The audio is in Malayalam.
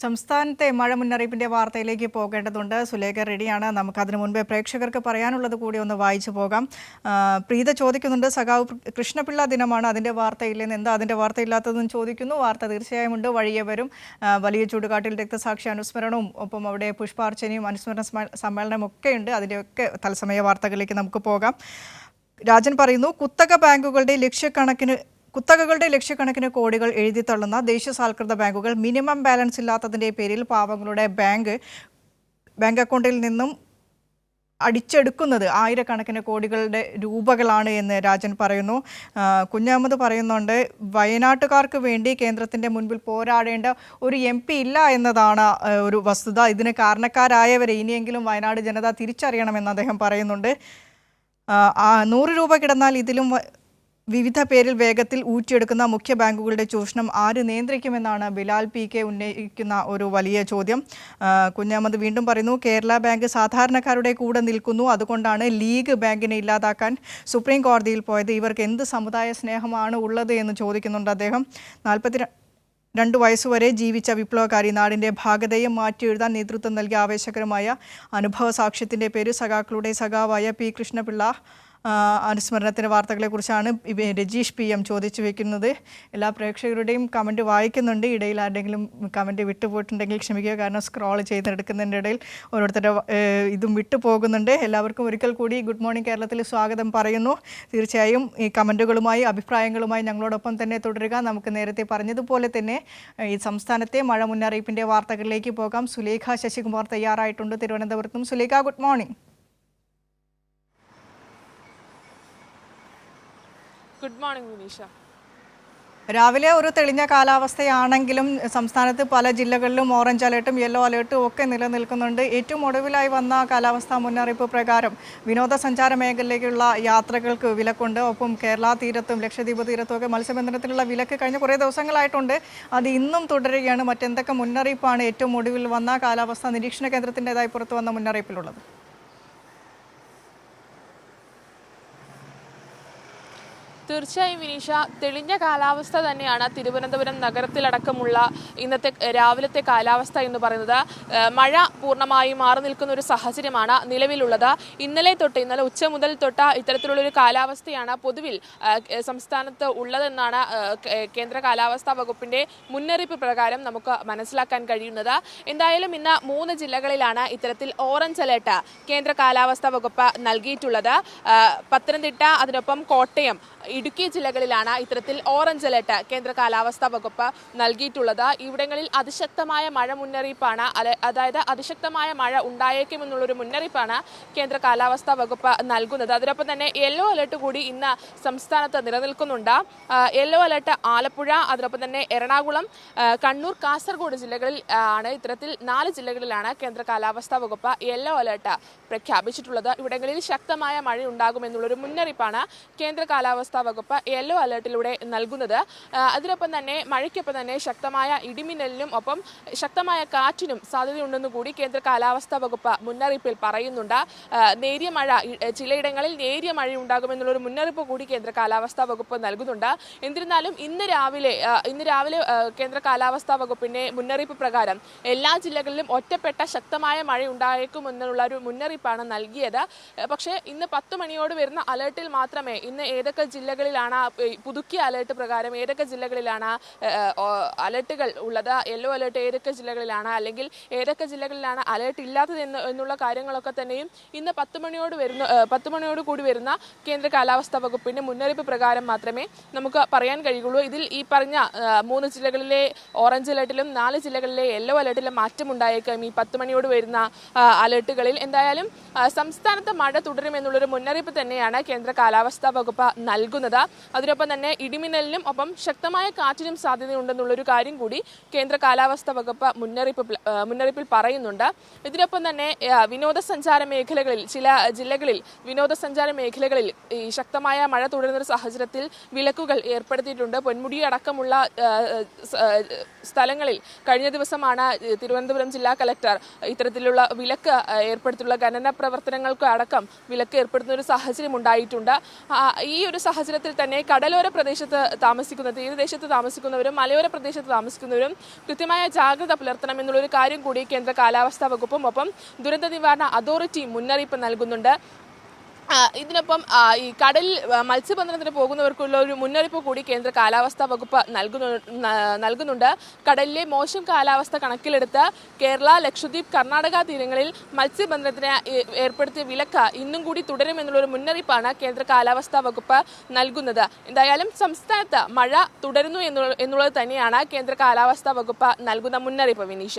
സംസ്ഥാനത്തെ മഴ മുന്നറിയിപ്പിന്റെ വാർത്തയിലേക്ക് പോകേണ്ടതുണ്ട്. സുലേഖ റെഡിയാണ്. നമുക്ക് അതിനു മുൻപേ പ്രേക്ഷകർക്ക് പറയാനുള്ളത് കൂടി ഒന്ന് വായിച്ചു പോകാം. പ്രീത ചോദിക്കുന്നുണ്ട് സഖാവ് കൃഷ്ണപിള്ള ദിനമാണ്. അതിന്റെ വാർത്തയില്ലെന്ന് എന്താ അതിന്റെ വാർത്തയില്ലാത്തതെന്ന് ചോദിക്കുന്നു. വാർത്ത തീർച്ചയായും ഉണ്ട്. വഴിയെ വരും. വലിയ ചൂടുകാട്ടിൽ രക്തസാക്ഷി അനുസ്മരണവും ഒപ്പം അവിടെ പുഷ്പാർച്ചനയും അനുസ്മരണ സ്മ- സമ്മേളനവും ഒക്കെ ഉണ്ട്. അതിന്റെയൊക്കെ തത്സമയ വാർത്തകളിലേക്ക് നമുക്ക് പോകാം. രാജൻ പറയുന്നു കുത്തക ബാങ്കുകളുടെ ലക്ഷ്യക്കണക്കിന് കുത്തകകളുടെ ലക്ഷക്കണക്കിന് കോടികൾ എഴുതിത്തള്ളുന്ന ദേശസാൽകൃത ബാങ്കുകൾ മിനിമം ബാലൻസ് ഇല്ലാത്തതിന്റെ പേരിൽ പാവങ്ങളുടെ ബാങ്ക് ബാങ്ക് അക്കൗണ്ടിൽ നിന്നും അടിച്ചെടുക്കുന്നത് ആയിരക്കണക്കിന് കോടികളുടെ രൂപകളാണ് എന്ന് രാജൻ പറയുന്നു. കുഞ്ഞഹമ്മദ് പറയുന്നുണ്ട് വയനാട്ടുകാർക്ക് വേണ്ടി കേന്ദ്രത്തിന്റെ മുൻപിൽ പോരാടേണ്ട ഒരു എം പി ഇല്ല എന്നതാണ് ഒരു വസ്തുത. ഇതിന് കാരണക്കാരായവരെ ഇനിയെങ്കിലും വയനാട് ജനത തിരിച്ചറിയണമെന്ന് അദ്ദേഹം പറയുന്നുണ്ട്. നൂറ് രൂപ കിടന്നാൽ ഇതിലും വിവിധ പേരിൽ വേഗത്തിൽ ഊറ്റിയെടുക്കുന്ന മുഖ്യ ബാങ്കുകളുടെ ചൂഷണം ആര് നിയന്ത്രിക്കുമെന്നാണ് ബിലാൽ പി കെ ഉന്നയിക്കുന്ന ഒരു വലിയ ചോദ്യം. കുഞ്ഞാമത് വീണ്ടും പറയുന്നു കേരള ബാങ്ക് സാധാരണക്കാരുടെ കൂടെ നിൽക്കുന്നു. അതുകൊണ്ടാണ് ലീഗ് ബാങ്കിനെ ഇല്ലാതാക്കാൻ സുപ്രീം കോടതിയിൽ പോയത്. ഇവർക്ക് എന്ത് സമുദായ സ്നേഹമാണ് ഉള്ളത് എന്ന് ചോദിക്കുന്നുണ്ട് അദ്ദേഹം. നാൽപ്പത്തി രണ്ട് വയസ്സുവരെ ജീവിച്ച വിപ്ലവകാരി നാടിന്റെ ഭാഗതയെ മാറ്റിയെഴുതാൻ നേതൃത്വം നൽകിയ ആവേശകരമായ അനുഭവ സാക്ഷ്യത്തിന്റെ പേര് സഖാക്കളുടെ സഖാവായ പി കൃഷ്ണപിള്ള അനുസ്മരണത്തിന്റെ വാർത്തകളെക്കുറിച്ചാണ് കുറിച്ചാണ് രജീഷ് പി എം ചോദിച്ചു വയ്ക്കുന്നത് എല്ലാ പ്രേക്ഷകരുടെയും കമന്റ് വായിക്കുന്നുണ്ട്. ഇടയിൽ ആരുടെങ്കിലും കമന്റ് വിട്ടുപോയിട്ടുണ്ടെങ്കിൽ ക്ഷമിക്കുക. കാരണം സ്ക്രോൾ ചെയ്തെടുക്കുന്നതിന്റെ ഇടയിൽ ഓരോരുത്തരുടെ ഇതും വിട്ടുപോകുന്നുണ്ട്. എല്ലാവർക്കും ഒരിക്കൽ കൂടി ഗുഡ് മോർണിംഗ് കേരളത്തിൽ സ്വാഗതം പറയുന്നു. തീർച്ചയായും ഈ കമന്റുകളുമായി അഭിപ്രായങ്ങളുമായി ഞങ്ങളോടൊപ്പം തന്നെ തുടരുക. നമുക്ക് നേരത്തെ പറഞ്ഞതുപോലെ തന്നെ ഈ സംസ്ഥാനത്തെ മഴ മുന്നറിയിപ്പിന്റെ വാർത്തകളിലേക്ക് പോകാം. സുലേഖ ശശികുമാർ തയ്യാറായിട്ടുണ്ട്. തിരുവനന്തപുരത്തും. Sulekha good morning. Good morning Vineesha രാവിലെ ഒരു തെളിഞ്ഞ കാലാവസ്ഥയാണെങ്കിലും സംസ്ഥാനത്ത് പല ജില്ലകളിലും ഓറഞ്ച് അലേർട്ടും യെല്ലോ അലേർട്ടും ഒക്കെ നിലനിൽക്കുന്നുണ്ട്. ഏറ്റവും ഒടുവിലായി വന്ന കാലാവസ്ഥാ മുന്നറിയിപ്പ് പ്രകാരം വിനോദസഞ്ചാര മേഖലയിലേക്കുള്ള യാത്രകൾക്ക് വിലക്കുണ്ട്. ഒപ്പം കേരള തീരത്തും ലക്ഷദ്വീപ് തീരത്തും ഒക്കെ മത്സ്യബന്ധനത്തിനുള്ള വിലക്ക് കഴിഞ്ഞ കുറേ ദിവസങ്ങളായിട്ടുണ്ട്. അത് ഇന്നും തുടരുകയാണ്. മറ്റെന്തൊക്കെ മുന്നറിയിപ്പാണ് ഏറ്റവും ഒടുവിൽ വന്ന കാലാവസ്ഥാ നിരീക്ഷണ കേന്ദ്രത്തിന്റെതായി പുറത്തു വന്ന മുന്നറിയിപ്പിലുള്ളത്? തീർച്ചയായും വിനീഷ തെളിഞ്ഞ കാലാവസ്ഥ തന്നെയാണ് തിരുവനന്തപുരം നഗരത്തിലടക്കമുള്ള ഇന്നത്തെ രാവിലത്തെ കാലാവസ്ഥ എന്ന് പറയുന്നത്. മഴ പൂർണമായി മാറി നിൽക്കുന്ന ഒരു സാഹചര്യമാണ് നിലവിലുള്ളത്. ഇന്നലെ തൊട്ട് ഇന്നലെ ഉച്ച മുതൽ തൊട്ട ഇത്തരത്തിലുള്ളൊരു കാലാവസ്ഥയാണ് പൊതുവിൽ സംസ്ഥാനത്ത് ഉള്ളതെന്നാണ് കേന്ദ്ര കാലാവസ്ഥാ വകുപ്പിന്റെ മുന്നറിയിപ്പ് പ്രകാരം നമുക്ക് മനസ്സിലാക്കാൻ കഴിയുന്നത്. എന്തായാലും ഇന്ന് മൂന്ന് ജില്ലകളിലാണ് ഇത്തരത്തിൽ ഓറഞ്ച് അലേർട്ട് കേന്ദ്ര കാലാവസ്ഥാ വകുപ്പ് നൽകിയിട്ടുള്ളത്. പത്തനംതിട്ട അതിനൊപ്പം കോട്ടയം ഇടുക്കി ജില്ലകളിലാണ് ഇത്തരത്തിൽ ഓറഞ്ച് അലർട്ട് കേന്ദ്ര കാലാവസ്ഥാ വകുപ്പ് നൽകിയിട്ടുള്ളത്. ഇവിടങ്ങളിൽ അതിശക്തമായ മഴ മുന്നറിയിപ്പാണ്. അതായത് അതിശക്തമായ മഴ ഉണ്ടായേക്കുമെന്നുള്ളൊരു മുന്നറിയിപ്പാണ് കേന്ദ്ര കാലാവസ്ഥാ വകുപ്പ് നൽകുന്നത്. അതിനൊപ്പം തന്നെ യെല്ലോ അലേർട്ട് കൂടി ഇന്ന് സംസ്ഥാനത്ത് നിലനിൽക്കുന്നുണ്ട്. യെല്ലോ അലേർട്ട് ആലപ്പുഴ അതിനൊപ്പം തന്നെ എറണാകുളം കണ്ണൂർ കാസർഗോഡ് ജില്ലകളിൽ ആണ് ഇത്തരത്തിൽ നാല് ജില്ലകളിലാണ് കേന്ദ്ര കാലാവസ്ഥാ വകുപ്പ് യെല്ലോ അലേർട്ട് പ്രഖ്യാപിച്ചിട്ടുള്ളത്. ഇവിടങ്ങളിൽ ശക്തമായ മഴ ഉണ്ടാകുമെന്നുള്ളൊരു മുന്നറിയിപ്പാണ് കേന്ദ്ര കാലാവസ്ഥാ വകുപ്പ് യെല്ലോ അലേർട്ടിലൂടെ നൽകുന്നത്. അതിനൊപ്പം തന്നെ മഴയ്ക്കൊപ്പം തന്നെ ശക്തമായ ഇടിമിന്നലിനും ഒപ്പം ശക്തമായ കാറ്റിനും സാധ്യതയുണ്ടെന്ന് കൂടി കേന്ദ്ര കാലാവസ്ഥാ വകുപ്പ് മുന്നറിയിപ്പിൽ പറയുന്നുണ്ട്. നേരിയ മഴ ചിലയിടങ്ങളിൽ നേരിയ മഴ ഉണ്ടാകുമെന്നുള്ളൊരു മുന്നറിയിപ്പ് കൂടി കേന്ദ്ര കാലാവസ്ഥാ വകുപ്പ് നൽകുന്നുണ്ട്. എന്നിരുന്നാലും ഇന്ന് രാവിലെ ഇന്ന് രാവിലെ കേന്ദ്ര കാലാവസ്ഥാ വകുപ്പിന്റെ മുന്നറിയിപ്പ് പ്രകാരം എല്ലാ ജില്ലകളിലും ഒറ്റപ്പെട്ട ശക്തമായ മഴ ഉണ്ടായേക്കുമെന്നുള്ള ഒരു മുന്നറിയിപ്പാണ് നൽകിയത്. പക്ഷേ ഇന്ന് പത്ത് മണിയോട് വരുന്ന അലേർട്ടിൽ മാത്രമേ ഇന്ന് ഏതൊക്കെ ജില്ലകളിലാണ് പുതുക്കിയ അലേർട്ട് പ്രകാരം ഏതൊക്കെ ജില്ലകളിലാണ് അലേർട്ടുകൾ ഉള്ളത് യെല്ലോ അലേർട്ട് ഏതൊക്കെ ജില്ലകളിലാണ് അല്ലെങ്കിൽ ഏതൊക്കെ ജില്ലകളിലാണ് അലേർട്ട് ഇല്ലാത്തത് എന്ന് എന്നുള്ള കാര്യങ്ങളൊക്കെ തന്നെയും ഇന്ന് പത്ത് മണിയോട് വരുന്ന പത്ത് മണിയോട് കൂടി വരുന്ന കേന്ദ്ര കാലാവസ്ഥാ വകുപ്പിന്റെ മുന്നറിയിപ്പ് പ്രകാരം മാത്രമേ നമുക്ക് പറയാൻ കഴിയുള്ളൂ. ഇതിൽ ഈ പറഞ്ഞ മൂന്ന് ജില്ലകളിലെ ഓറഞ്ച് അലേർട്ടിലും നാല് ജില്ലകളിലെ യെല്ലോ അലേർട്ടിലും മാറ്റമുണ്ടായേക്കാം ഈ പത്ത് മണിയോട് വരുന്ന അലേർട്ടുകളിൽ. എന്തായാലും സംസ്ഥാനത്ത് മഴ തുടരുമെന്നുള്ളൊരു മുന്നറിയിപ്പ് തന്നെയാണ് കേന്ദ്ര കാലാവസ്ഥാ വകുപ്പ് നൽകുന്നത് അതിനൊപ്പം തന്നെ ഇടിമിന്നലിനും ഒപ്പം ശക്തമായ കാറ്റിനും സാധ്യതയുണ്ടെന്നുള്ളൊരു കാര്യം കൂടി കേന്ദ്ര കാലാവസ്ഥാ വകുപ്പ് മുന്നറിയിപ്പ് മുന്നറിയിപ്പിൽ പറയുന്നുണ്ട്. ഇതിനൊപ്പം തന്നെ വിനോദസഞ്ചാര മേഖലകളിൽ ചില ജില്ലകളിൽ വിനോദസഞ്ചാര മേഖലകളിൽ ഈ ശക്തമായ മഴ തുടരുന്ന സാഹചര്യത്തിൽ വിലക്കുകൾ ഏർപ്പെടുത്തിയിട്ടുണ്ട്. പൊന്മുടി അടക്കമുള്ള സ്ഥലങ്ങളിൽ കഴിഞ്ഞ ദിവസമാണ് തിരുവനന്തപുരം ജില്ലാ കലക്ടർ ഇത്തരത്തിലുള്ള വിലക്ക് ഏർപ്പെടുത്തിയുള്ള ഖനന പ്രവർത്തനങ്ങൾക്ക് അടക്കം വിലക്ക് ഏർപ്പെടുത്തുന്ന ഒരു സാഹചര്യം ഉണ്ടായിട്ടുണ്ട്. ഈ ഒരു സാഹചര്യം സാഹചര്യത്തിൽ തന്നെ കടലോര പ്രദേശത്ത് താമസിക്കുന്ന തീരദേശത്ത് താമസിക്കുന്നവരും മലയോര പ്രദേശത്ത് താമസിക്കുന്നവരും കൃത്യമായ ജാഗ്രത പുലർത്തണം എന്നുള്ളൊരു കാര്യം കൂടി കേന്ദ്ര കാലാവസ്ഥാ വകുപ്പും ഒപ്പം ദുരന്ത നിവാരണ അതോറിറ്റി മുന്നറിയിപ്പ് നൽകുന്നുണ്ട്. ഇതിനൊപ്പം ഈ കടലിൽ മത്സ്യബന്ധനത്തിന് പോകുന്നവർക്കുള്ള ഒരു മുന്നറിയിപ്പ് കൂടി കേന്ദ്ര കാലാവസ്ഥാ വകുപ്പ് നൽകുന്നു നൽകുന്നുണ്ട്. കടലിലെ മോശം കാലാവസ്ഥ കണക്കിലെടുത്ത് കേരള ലക്ഷദ്വീപ് കർണാടക തീരങ്ങളിൽ മത്സ്യബന്ധനത്തിന് ഏർപ്പെടുത്തിയ വിലക്ക് ഇന്നും കൂടി തുടരുമെന്നുള്ളൊരു മുന്നറിയിപ്പാണ് കേന്ദ്ര കാലാവസ്ഥാ വകുപ്പ് നൽകുന്നത്. എന്തായാലും സംസ്ഥാനത്ത് മഴ തുടരുന്നു എന്നുള്ളത് തന്നെയാണ് കേന്ദ്ര കാലാവസ്ഥാ വകുപ്പ് നൽകുന്ന മുന്നറിയിപ്പ് വിനീഷ.